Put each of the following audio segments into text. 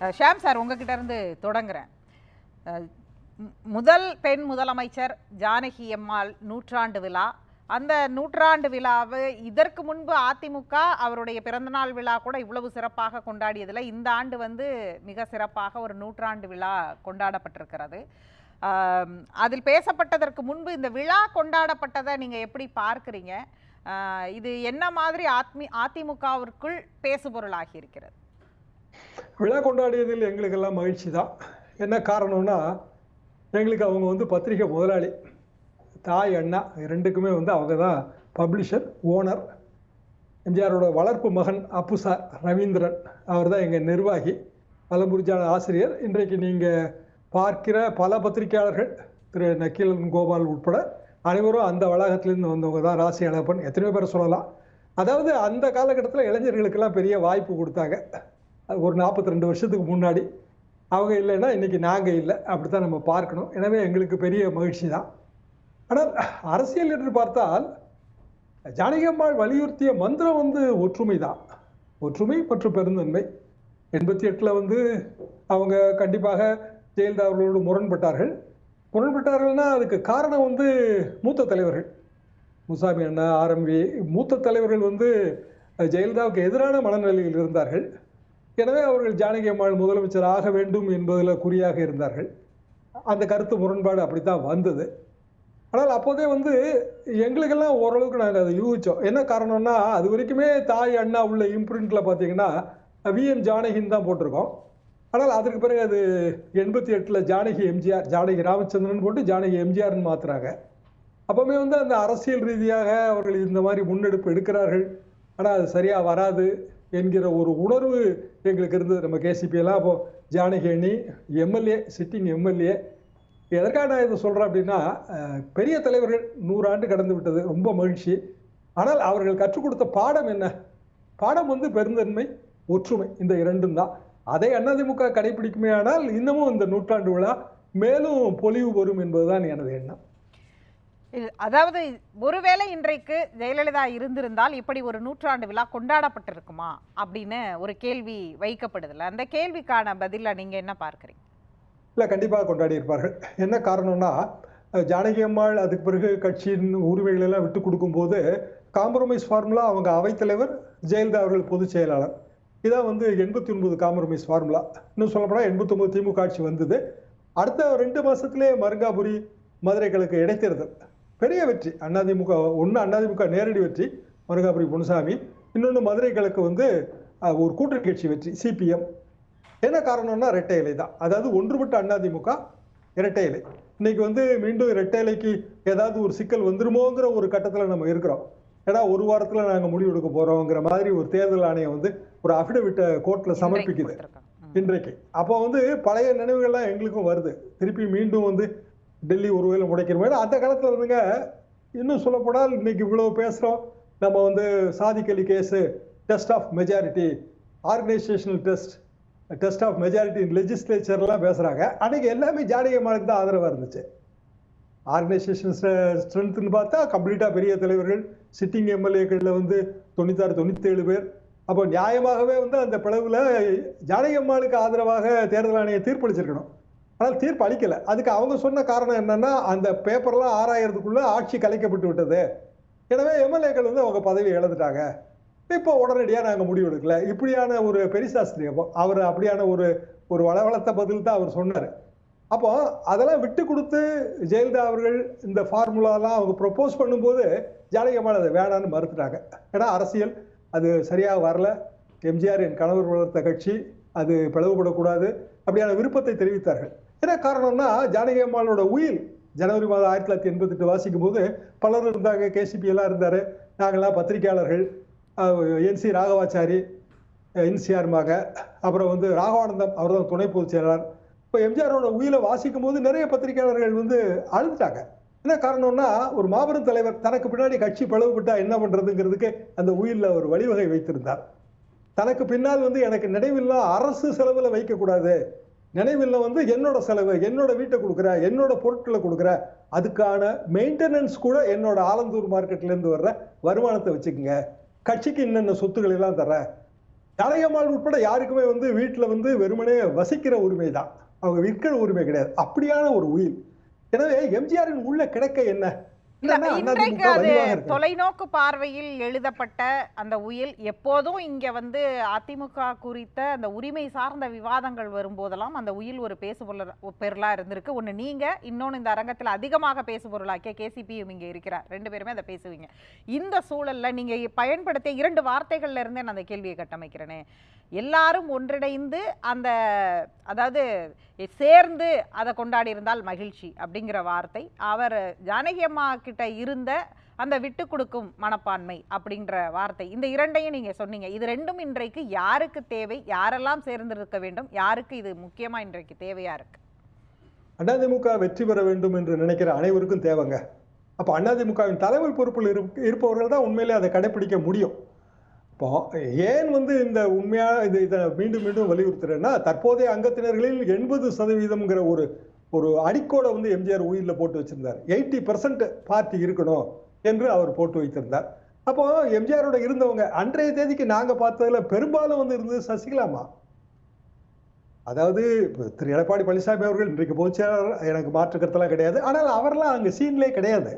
Sham Shyam sir உங்ககிட்ட இருந்து தொடங்குறேன். முதல் பெண் முதலமைச்சர் ஜானகி அம்மாள் நூற்றாண்டு விழா. அந்த நூற்றாண்டு விழாவை இதற்கு முன்பு அதிமுக அவருடைய பிறந்தநாள் விழா கூட இவ்வளவு சிறப்பாக கொண்டாடியதில் இந்த ஆண்டு வந்து மிக சிறப்பாக ஒரு நூற்றாண்டு விழா கொண்டாடப்பட்டிருக்கிறது. அதில் பேசப்பட்டதற்கு முன்பு இந்த விழா கொண்டாடப்பட்டதை நீங்கள் எப்படி பார்க்குறீங்க? இது என்ன மாதிரி ஆத்மி அதிமுகவிற்குள் பேசுபொருளாகி இருக்கிறது விழா கொண்டாடியதில் எங்களுக்கெல்லாம் மகிழ்ச்சி தான் என்ன காரணம்னா எங்களுக்கு அவங்க வந்து பத்திரிகை முதலாளி. தாய் அண்ணா ரெண்டுக்குமே வந்து அவங்க தான் பப்ளிஷர் ஓனர் எம்ஜிஆரோட வளர்ப்பு மகன் அப்பு சார் ரவீந்திரன். அவர் தான் எங்கள் நிர்வாகி. பலமுறிஞ்சான ஆசிரியர். இன்றைக்கு நீங்கள் பார்க்கிற பல பத்திரிகையாளர்கள் திரு நக்கீலன் கோபால் உட்பட அனைவரும் அந்த வளாகத்திலேருந்து வந்தவங்க தான் ராசி அழகப்பன் எத்தனையோ பேரை சொல்லலாம். அதாவது அந்த காலகட்டத்தில் இளைஞர்களுக்கெல்லாம் பெரிய வாய்ப்பு கொடுத்தாங்க. ஒரு நாற்பத்தி ரெண்டு வருஷத்துக்கு முன்னாடி. அவங்க இல்லைன்னா இன்றைக்கி நாங்கள் இல்லை. அப்படி தான் நம்ம பார்க்கணும். எனவே எங்களுக்கு பெரிய மகிழ்ச்சி தான். ஆனால் அரசியல் என்று பார்த்தால் ஜானகிம்மாள் வலியுறுத்திய மந்திரம் வந்து ஒற்றுமை தான். ஒற்றுமை மற்றும் பெருந்தன்மை. எண்பத்தி எட்டில் வந்து அவங்க கண்டிப்பாக ஜெயலலிதா அவர்களோடு முரண்பட்டார்கள். முரண்பட்டார்கள்னா அதுக்கு காரணம் வந்து மூத்த தலைவர்கள். முசாமி அண்ணா ஆரம்பி மூத்த தலைவர்கள் வந்து ஜெயலலிதாவுக்கு எதிரான மனநிலையில் இருந்தார்கள். எனவே அவர்கள் ஜானகி அம்மாள் முதலமைச்சர் ஆக வேண்டும் என்பதில் குறியாக இருந்தார்கள். அந்த கருத்து முரண்பாடு அப்படித்தான் வந்தது. ஆனால் அப்போதே வந்து எங்களுக்கெல்லாம் ஓரளவுக்கு நாங்கள் அதை யூகிச்சோம். என்ன காரணம்னா அது வரைக்குமே தாய் அண்ணா உள்ள இம்ப்ரிண்ட்ல பார்த்தீங்கன்னா விஎம் ஜானகின்னு தான் போட்டிருக்கோம். ஆனால் அதற்கு பிறகு அது எண்பத்தி எட்டில் ஜானகி எம்ஜிஆர் ஜானகி ராமச்சந்திரன் போட்டு ஜானகி எம்ஜிஆர்னு மாத்துறாங்க. அப்போவுமே வந்து அந்த அரசியல் ரீதியாக அவர்கள் இந்த மாதிரி முன்னெடுப்பு எடுக்கிறார்கள். ஆனால் அது சரியாக வராது. என்கிற ஒரு உணர்வு எங்களுக்கு இருந்தது. நம்ம கேசிபியெல்லாம் அப்போது அப்போ ஜானகி அணி எம்எல்ஏ சிட்டிங் எம்எல்ஏ. எதற்காக நான் இதை சொல்கிறேன் அப்படின்னா பெரிய தலைவர்கள் நூறாண்டு கடந்து விட்டது. ரொம்ப மகிழ்ச்சி. ஆனால் அவர்கள் கற்றுக் கொடுத்த பாடம் என்ன? பாடம் வந்து பெருந்தன்மை ஒற்றுமை. இந்த இரண்டும் தான். அதை அதிமுக கடைபிடிக்குமே ஆனால் இன்னமும் இந்த நூற்றாண்டு விழா மேலும் பொலிவு வரும் என்பதுதான் எனது எண்ணம். அதாவது ஒருவேளை இன்றைக்கு ஜெயலலிதா இருந்திருந்தால் இப்படி ஒரு நூற்றாண்டு விழா கொண்டாடப்பட்டிருக்குமா? அப்படின்னு ஒரு கேள்வி வைக்கப்படுதுல்ல. அந்த கேள்விக்கான பதிலா நீங்க என்ன பார்க்குறீங்க? இல்லை கண்டிப்பாக கொண்டாடி இருப்பார்கள். என்ன காரணம்னா ஜானகி அம்மாள் அதுக்கு பிறகு கட்சியின் உரிமைகள் எல்லாம் விட்டு கொடுக்கும்போது காம்ப்ரமைஸ் ஃபார்முலா அவங்க அவைத்தலைவர் ஜெயலலிதா அவர்கள் பொதுச் செயலாளர். இதான் வந்து எண்பத்தி ஒன்பது காம்ப்ரமைஸ் ஃபார்முலா இன்னும் சொல்லப்போனால் எண்பத்தொன்பது திமுக ஆட்சி வந்தது. அடுத்த ரெண்டு மாதத்துலேயே மருங்காபுரி மதுரை கிழக்கு இடைத்தேர்தல். பெரிய வெற்றி. அதிமுக ஒன்று அதிமுக நேரடி வெற்றி. மருங்காபுரி பொன்னுசாமி. இன்னொன்று மதுரை கிழக்கு வந்து ஒரு கூட்டணி கட்சி வெற்றி சிபிஎம். என்ன காரணம்னா இரட்டை இலை தான். அதாவது ஒன்றுபட்ட அதிமுக இரட்டை இலை. இன்னைக்கு வந்து மீண்டும் இரட்டை இலைக்கு ஏதாவது ஒரு சிக்கல் வந்துருமோங்கிற ஒரு கட்டத்தில் நம்ம இருக்கிறோம். ஏன்னா ஒரு வாரத்தில் நாங்கள் முடிவு எடுக்க போகிறோங்கிற மாதிரி ஒரு தேர்தல் ஆணையம் வந்து ஒரு அஃபிடவிட்டை கோர்ட்டில் சமர்ப்பிக்குது. இன்றைக்கு. அப்போ வந்து பழைய நினைவுகள்லாம் எங்களுக்கும் வருது. திருப்பி மீண்டும் வந்து டெல்லி ஒருவேளை முடைக்கிற மாதிரி. அந்த காலத்தில் இருந்துங்க இன்னும் சொல்லப்போனால் இன்னைக்கு இவ்வளோ பேசுகிறோம் நம்ம வந்து சாதிக்கலி case test of majority organisational test test of majority லெஜிஸ்லேச்சர்லாம் பேசுகிறாங்க அன்றைக்கி எல்லாமே ஜானகி அம்மாளுக்கு தான் ஆதரவாக இருந்துச்சு. ஆர்கனைசேஷன் ஸ்ட்ரென்த்துன்னு பார்த்தா கம்ப்ளீட்டாக பெரிய தலைவர்கள் சிட்டிங் எம்எல்ஏக்களில் வந்து தொண்ணூத்தாறு தொண்ணூத்தேழு பேர். அப்போ நியாயமாகவே வந்து அந்த பிளவில் ஜானகி அம்மாளுக்கு ஆதரவாக தேர்தல் ஆணையம் தீர்ப்பளிச்சிருக்கணும். ஆனால் தீர்ப்பு அளிக்கலை. அதுக்கு அவங்க சொன்ன காரணம் என்னன்னா அந்த பேப்பர்லாம் ஆறாயிரத்துக்குள்ளே ஆட்சி கலைக்கப்பட்டு விட்டது. எனவே எம்எல்ஏக்கள் வந்து அவங்க பதவி இழந்துட்டாங்க. இப்போ உடனடியாக நாங்கள் முடிவு எடுக்கல. இப்படியான ஒரு பெரிசாஸ்திரி அப்போ அவர் அப்படியான ஒரு ஒரு வளவளத்த பதில் தான் அவர் சொன்னார். அப்போ அதெல்லாம் விட்டு கொடுத்து ஜெயலலிதா அவர்கள் இந்த ஃபார்முலாலாம் அவங்க ப்ரொப்போஸ் பண்ணும்போது ஜானகி அதை வேணான்னு மறுத்துட்டாங்க. ஏன்னா அரசியல் அது சரியாக வரல. எம்ஜிஆர் என் கணவர் வளர்த்த கட்சி அது பிளவுபடக்கூடாது. அப்படியான விருப்பத்தை தெரிவித்தார்கள். என்ன காரணம்னா ஜானகி அம்மாளோட உயில் ஜனவரி மாதம் ஆயிரத்தி தொள்ளாயிரத்தி எண்பத்தெட்டு வாசிக்கும் போது பலர் இருந்தாங்க கேசிபி எல்லாம் இருந்தார். நாங்கள்லாம் பத்திரிகையாளர்கள் என்சி ராகவாச்சாரி என்சிஆர் மக. அப்புறம் வந்து ராகவானந்தம் அவர் தான் துணை பொதுச் செயலாளர். இப்போ எம்ஜிஆரோட உயிரை வாசிக்கும் போது நிறைய பத்திரிகையாளர்கள் வந்து அழுதுட்டாங்க. என்ன காரணம்னா ஒரு மாபெரும் தலைவர் தனக்கு பின்னாடி கட்சி பிளவுபட்டா என்ன பண்ணுறதுங்கிறதுக்கு அந்த உயிரில் ஒரு வழிவகை வைத்திருந்தார். தனக்கு பின்னால் வந்து எனக்கு நினைவில்லா அரசு செலவில் வைக்கக்கூடாது. நினைவில்லை வந்து என்னோட செலவு என்னோட வீட்டை கொடுக்குற என்னோட பொருட்களை கொடுக்குற அதுக்கான மெயின்டெனன்ஸ் கூட என்னோட ஆலந்தூர் மார்க்கெட்லேருந்து வர்ற வருமானத்தை வச்சுக்கோங்க. கட்சிக்கு என்னென்ன சொத்துக்கள் எல்லாம் தரேன் தலையம்மாள் உட்பட யாருக்குமே வந்து வீட்டில் வந்து வெறுமனே வசிக்கிற உரிமை தான். அவங்க விற்கிற உரிமை கிடையாது. அப்படியான ஒரு உயிர். எனவே எம்ஜிஆரின் உள்ள கிடக்க என்ன? இன்றைக்கு அது. தொலைநோக்கு பார்வையில் எழுதப்பட்ட அந்த உயில் எப்போதும் இங்க வந்து அதிமுக குறித்த அந்த உரிமை சார்ந்த விவாதங்கள் வரும்போதெல்லாம் அந்த உயில் ஒரு பேசுபொருள் பொருளா இருந்திருக்கு. ஒண்ணு நீங்க இன்னொன்னு இந்த அரங்கத்தில் அதிகமாக பேசுபொருளாக்கிய கேசிபியும் இங்க இருக்கிறார். ரெண்டு பேருமே அதை பேசுவீங்க. இந்த சூழல்ல நீங்க பயன்படுத்திய இரண்டு வார்த்தைகள்ல இருந்தே நான் அந்த கேள்வியை கட்டமைக்கிறேனே. எல்லாரும் ஒன்றிணைந்து அந்த அதாவது சேர்ந்து அதை கொண்டாடி இருந்தால் மகிழ்ச்சி அப்படிங்கிற வார்த்தை. அவர் ஜானகி அம்மா கிட்ட இருந்த அந்த விட்டு கொடுக்கும் மனப்பான்மை அப்படின்ற வார்த்தை. இந்த இரண்டையும் நீங்கள் சொன்னீங்க. இது ரெண்டும் இன்றைக்கு யாருக்கு தேவை? யாரெல்லாம் சேர்ந்திருக்க வேண்டும்? யாருக்கு இது முக்கியமாக இன்றைக்கு தேவையாக இருக்கு? அதிமுக வெற்றி பெற வேண்டும் என்று நினைக்கிற அனைவருக்கும் தேவைங்க. அப்போ அதிமுகவின் தலைமை பொறுப்பில் இருப்- இருப்பவர்கள் தான் உண்மையிலே அதை கடைபிடிக்க முடியும். இப்போ ஏன் வந்து இந்த உண்மையாக இது இதை மீண்டும் மீண்டும் வலியுறுத்துறேன்னா தற்போதைய அங்கத்தினர்களில் எண்பது சதவீதம்ங்கிற ஒரு ஒரு அடிக்கோடை வந்து எம்ஜிஆர் உயிரில் போட்டு வச்சிருந்தார். எயிட்டி பர்சன்ட் பார்ட்டி இருக்கணும் என்று அவர் போட்டு வைத்திருந்தார். அப்போ எம்ஜிஆரோட இருந்தவங்க அன்றைய தேதிக்கு நாங்கள் பார்த்ததுல பெரும்பாலும் வந்து இருந்தது சசிகலாமா அதாவது திரு எடப்பாடி பழனிசாமி அவர்கள் இன்றைக்கு பொதுச்செயலாளர் எனக்கு மாற்று கருத்தெல்லாம் கிடையாது. ஆனால் அவரெல்லாம் அங்கே சீன்லேயே கிடையாது.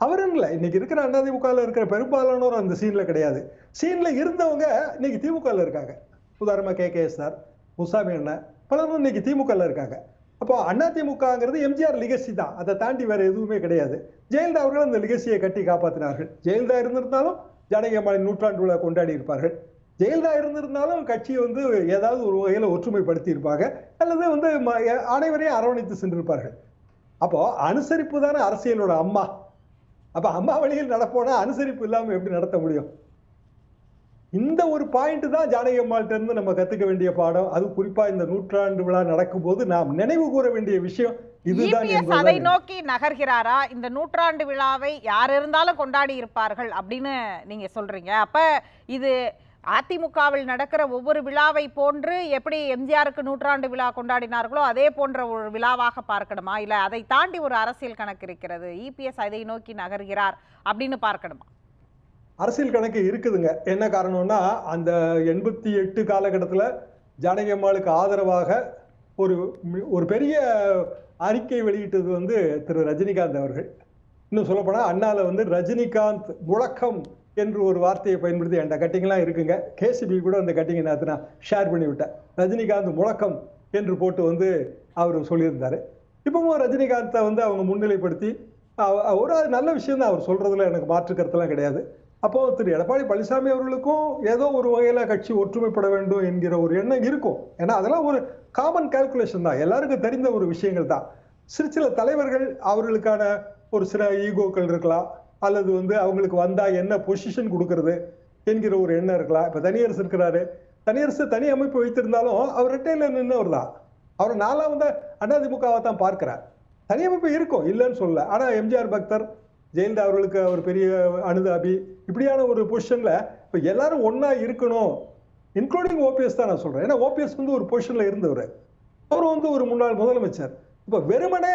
அவரும் இல்லை இன்னைக்கு இருக்கிற அதிமுகவில் இருக்கிற பெரும்பாலானோர் அந்த சீனில் கிடையாது. சீனில் இருந்தவங்க இன்னைக்கு திமுகவில் இருக்காங்க. உதாரணமாக கே. கே. சார் முசாமி அண்ணன் பலரும் இன்னைக்கு திமுகவில் இருக்காங்க. அப்போ அண்ணா திமுகங்கிறது எம்ஜிஆர் லிகசி தான். அதை தாண்டி வேற எதுவுமே கிடையாது. ஜெயலலிதா அவர்கள் அந்த லிகசியை கட்டி காப்பாற்றினார்கள் ஜெயலலிதா இருந்திருந்தாலும் ஜானகி அம்மாளின் நூற்றாண்டு விழா கொண்டாடி இருப்பார்கள். ஜெயலலிதா இருந்திருந்தாலும் கட்சியை வந்து ஏதாவது ஒரு வகையில் ஒற்றுமைப்படுத்தி இருப்பாங்க. அல்லது வந்து ம- அனைவரையும் அரவணைத்து சென்றிருப்பார்கள். அப்போ அனுசரிப்பு தானே அரசியலோட அம்மா. அப்ப அம்மா வழியில் நடப்போனா அனுசரிப்பு இல்லாம எப்படி நடத்த முடியும்? இந்த ஒரு பாயிண்ட் தான் ஜானகி அம்மாள்கிட்ட இருந்து நம்ம கத்துக்க வேண்டிய பாடம். அது குறிப்பா இந்த நூற்றாண்டு விழா நடக்கும்போது நாம் நினைவு கூற வேண்டிய விஷயம் இதுதான் இபிஎஸ் அதை நோக்கி நகர்கிறாரா? இந்த நூற்றாண்டு விழாவை யார் இருந்தாலும் கொண்டாடி இருப்பார்கள் அப்படின்னு நீங்க சொல்றீங்க. அப்ப இது அதிமுகவில் நடக்கிற ஒவ்வொரு விழாவை போன்று எப்படி எம்ஜிஆருக்கு நூற்றாண்டு விழா கொண்டாடினார்களோ அதே போன்ற ஒரு விழாவாக பார்க்கணுமா? இல்லை அதை தாண்டி ஒரு அரசியல் கணக்கு இருக்கிறது. இபிஎஸ் அதை நோக்கி நகர்கிறார் அப்படின்னு பார்க்கணுமா? அரசியல் கணக்கு இருக்குதுங்க. என்ன காரணம்னா அந்த எண்பத்தி எட்டு காலகட்டத்தில் ஜானகி அம்மாளுக்கு ஆதரவாக ஒரு ஒரு பெரிய அறிக்கை வெளியிட்டது வந்து திரு ரஜினிகாந்த் அவர்கள். இன்னும் சொல்லப்போனால் அண்ணாவில் வந்து ரஜினிகாந்த் முழக்கம் என்று ஒரு வார்த்தையை பயன்படுத்தி அந்த கட்டிங்லாம் இருக்குங்க. கேசிபி கூட அந்த கட்டிங்கை நேற்று நான் ஷேர் பண்ணி விட்டேன். ரஜினிகாந்த் முழக்கம் என்று போட்டு வந்து அவர் சொல்லியிருந்தார். இப்பவும் ரஜினிகாந்தை வந்து அவங்க முன்னிலைப்படுத்தி ஒரு நல்ல விஷயம் தான் அவர் சொல்கிறதுல எனக்கு மாற்று கருத்தெல்லாம் கிடையாது. அப்போ திரு எடப்பாடி பழனிசாமி அவர்களுக்கும் ஏதோ ஒரு வகையில் கட்சி ஒற்றுமைப்பட வேண்டும் என்கிற ஒரு எண்ணம் இருக்கும். ஏன்னா அதெல்லாம் ஒரு காமன் கால்குலேஷன் தான். எல்லாருக்கும் தெரிந்த ஒரு விஷயங்கள் தான். சிறு சில தலைவர்கள் அவர்களுக்கான ஒரு சில ஈகோக்கள் இருக்கலாம். அல்லது வந்து அவங்களுக்கு வந்தா என்ன பொசிஷன் கொடுக்கறது என்கிற ஒரு எண்ணம் இருக்கலாம். இப்ப தனியரசு இருக்கிறாரு. தனியரசு தனி அமைப்பு வைத்திருந்தாலும் அவர் ரெட்டையில நின்றவர் தான் அவர் நாலாம் வந்து அதிமுகவை தான் பார்க்கிறார். தனி அமைப்பு இருக்கும் இல்லைன்னு சொல்லல. ஆனா எம்ஜிஆர் பக்தர் ஜெயலலிதா அவர்களுக்கு அவர் பெரிய அனுதாபி இப்படியான ஒரு பொசிஷன்ல இப்ப எல்லாரும் ஒன்றா இருக்கணும் இன்க்ளூடிங் ஓபிஎஸ் தான் நான் சொல்றேன். ஏன்னா ஓபிஎஸ் வந்து ஒரு பொசிஷன்ல இருந்தவர். அவர் வந்து ஒரு முன்னாள் முதலமைச்சர். இப்ப வெறுமனே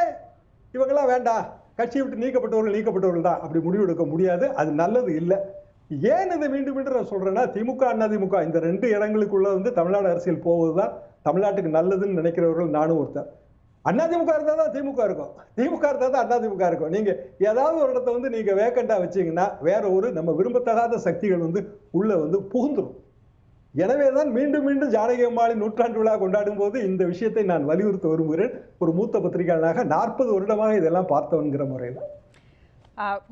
இவங்கெல்லாம் வேண்டாம். கட்சியை விட்டு நீக்கப்பட்டவர்கள் நீக்கப்பட்டவர்கள் தான். அப்படி முடிவெடுக்க முடியாது. அது நல்லது இல்லை. ஏன் இதை மீண்டும் மீண்டும் நான் சொல்றேன்னா திமுக அதிமுக இந்த ரெண்டு இடங்களுக்குள்ள வந்து தமிழ்நாடு அரசியல் போவதுதான் தமிழ்நாட்டுக்கு நல்லதுன்னு நினைக்கிறவர்கள் நானும் ஒருத்தர் அதிமுக இருந்தால் தான் திமுக இருக்கும். திமுக இருந்தால் தான் அதிமுக இருக்கும். நீங்கள் ஏதாவது ஒரு இடத்த வந்து நீங்கள் வேக்கண்டாக வச்சீங்கன்னா வேற ஒரு நம்ம விரும்பத்தகாத சக்திகள் வந்து உள்ளே வந்து புகுந்துடும் எனவே தான் மீண்டும் மீண்டும் ஜானகி அம்மாளின் நூற்றாண்டு விழா கொண்டாடும் போது இந்த விஷயத்தை நான் வலியுறுத்த விரும்புகிறேன். ஒரு மூத்த பத்திரிகையாளனாக நாற்பது வருடமாக இதெல்லாம் பார்த்தவன்கிற முறையில்.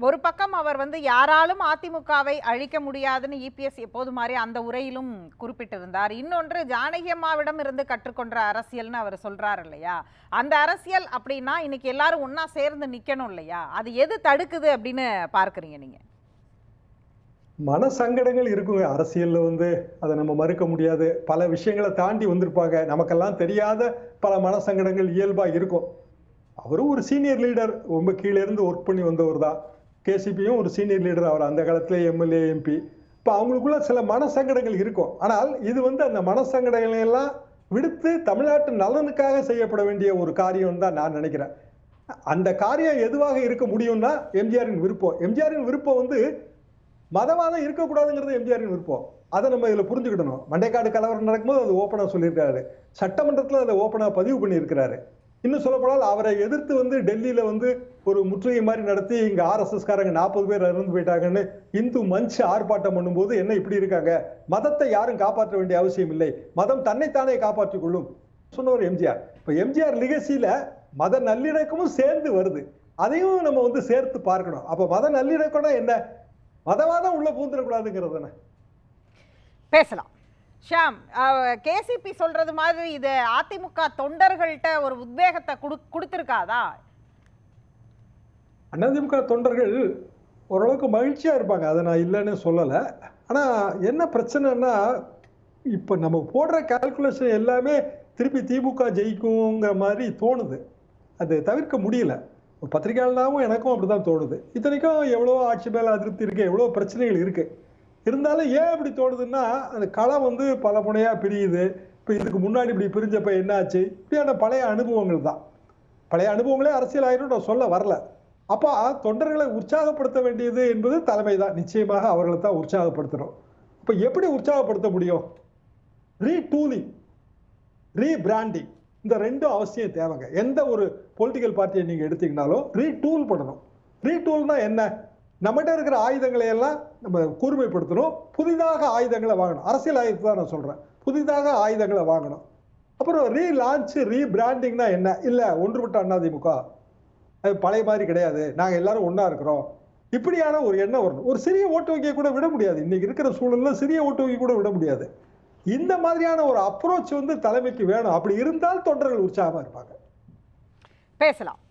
ஒரு பக்கம் அவர் வந்து யாராலும் அதிமுகவை அழிக்க முடியாதுன்னு இபிஎஸ் எப்போது மாதிரி அந்த உரையிலும் குறிப்பிட்டிருந்தார். இன்னொன்று ஜானகி அம்மாவிடம் இருந்து கற்றுக்கொண்ட அரசியல்னு அவர் சொல்றார் இல்லையா? அந்த அரசியல் அப்படின்னா இன்னைக்கு எல்லாரும் ஒன்றா சேர்ந்து நிக்கணும் இல்லையா? அது எது தடுக்குது அப்படின்னு பார்க்குறீங்க நீங்க? மன சங்கடங்கள் இருக்குங்க அரசியலில் வந்து அதை நம்ம மறுக்க முடியாது. பல விஷயங்களை தாண்டி வந்திருப்பாங்க. நமக்கெல்லாம் தெரியாத பல மன சங்கடங்கள் இயல்பாக இருக்கும். அவரும் ஒரு சீனியர் லீடர் ரொம்ப கீழே இருந்து ஒர்க் பண்ணி வந்தவர் தான். கேசிபியும் ஒரு சீனியர் லீடர் அவர். அந்த காலத்தில் எம்எல்ஏ எம்பி இப்போ அவங்களுக்குள்ள சில மன சங்கடங்கள் இருக்கும். ஆனால் இது வந்து அந்த மன சங்கடங்களை எல்லாம் விடுத்து தமிழ்நாட்டு நலனுக்காக செய்யப்பட வேண்டிய ஒரு காரியம் தான் நான் நினைக்கிறேன். அந்த காரியம் எதுவாக இருக்க முடியும்னா எம்ஜிஆரின் விருப்பம். எம்ஜிஆரின் விருப்பம் வந்து மதவாதம் இருக்கக்கூடாதுங்கிறது எம்ஜிஆரின் விருப்பம். அதை நம்ம இதில் புரிஞ்சுக்கிடணும். மண்டைக்காடு கலவரம் நடக்கும்போது அது ஓப்பனாக சொல்லியிருக்காரு. சட்டமன்றத்தில் அதை ஓப்பனாக பதிவு பண்ணியிருக்கிறாரு. இன்னும் சொல்லப்போனால் அவரை எதிர்த்து வந்து டெல்லியில் வந்து ஒரு முற்றுகை மாதிரி நடத்தி இங்கே ஆர்எஸ்எஸ்காரங்க நாற்பது பேர் இறந்து போயிட்டாங்கன்னு இந்து மஞ்சு ஆர்ப்பாட்டம் பண்ணும்போது என்ன இப்படி இருக்காங்க? மதத்தை யாரும் காப்பாற்ற வேண்டிய அவசியம் இல்லை. மதம் தன்னைத்தானே காப்பாற்றிக் கொள்ளும். சொன்னவர் எம்ஜிஆர். இப்போ எம்ஜிஆர் லிகசியில் மத நல்லிணக்கமும் சேர்ந்து வருது. அதையும் நம்ம வந்து சேர்த்து பார்க்கணும். அப்போ மத நல்லிணக்கம்னா என்ன? மதவாதம் உள்ள பூந்துடக்கூடாதுங்கிறது தானே பேசலாம். ஷாம் கேசிபி சொல்றது மாதிரி இது அதிமுக தொண்டர்கள்ட்ட ஒரு உத்வேகத்தை குடு கொடுத்துருக்காதா? அதிமுக தொண்டர்கள் ஓரளவுக்கு மகிழ்ச்சியா இருப்பாங்க. அதை நான் இல்லைன்னு சொல்லலை. ஆனா என்ன பிரச்சனைன்னா இப்போ நம்ம போடுற கால்குலேஷன் எல்லாமே திருப்பி திமுக ஜெயிக்குங்கிற மாதிரி தோணுது. அது தவிர்க்க முடியல. ஒரு எனக்கும் எனக்கும் அப்படிதான் தோணுது. இத்தனைக்கும் எவ்வளோ ஆட்சி மேல அதிருப்தி இருக்குது எவ்வளோ பிரச்சனைகள் இருக்குது இருந்தாலும் ஏன் அப்படி தோணுதுன்னா அந்த களம் வந்து பல முனையாக பிரியுது. இப்போ இதுக்கு முன்னாடி இப்படி பிரிஞ்சப்ப என்னாச்சு? இப்படியான பழைய அனுபவங்கள் தான். பழைய அனுபவங்களே அரசியல் ஆயிரும் நான் சொல்ல வரல. அப்போ தொண்டர்களை உற்சாகப்படுத்த வேண்டியது என்பது தலைமை தான். நிச்சயமாக அவர்களை தான் உற்சாகப்படுத்தணும் இப்போ எப்படி உற்சாகப்படுத்த முடியும்? ரீடூலிங் ரீபிராண்டிங் இந்த ரெண்டும் அவசியம் தேவைங்க. எந்த ஒரு பொலிட்டிக்கல் பார்ட்டியை நீங்கள் எடுத்தீங்கனாலும் ரீடூல் பண்ணணும். ரீடூல்னா என்ன? நம்மகிட்ட இருக்கிற ஆயுதங்களை எல்லாம் நம்ம கூர்மைப்படுத்தணும். புதிதாக ஆயுதங்களை வாங்கணும். அரசியல் ஆயுதத்தை தான் நான் சொல்கிறேன் புதிதாக ஆயுதங்களை வாங்கணும். அப்புறம் ரீ லான்ச் ரீ பிராண்டிங்னா என்ன? இல்லை ஒன்றுபட்ட அண்ணாதிமுக. அது பழைய மாதிரி கிடையாது. நாங்கள் எல்லாரும் ஒன்றா இருக்கிறோம். இப்படியான ஒரு எண்ணம் வரணும். ஒரு சிறிய ஓட்டு வங்கியை கூட விட முடியாது. இன்னைக்கு இருக்கிற சூழலில் சிறிய ஓட்டு வங்கி கூட விட முடியாது. இந்த மாதிரியான ஒரு அப்ரோச் வந்து தலைமைக்கு வேணும். அப்படி இருந்தால் தொண்டர்கள் உற்சாகமாக இருப்பாங்க. பேசலாம்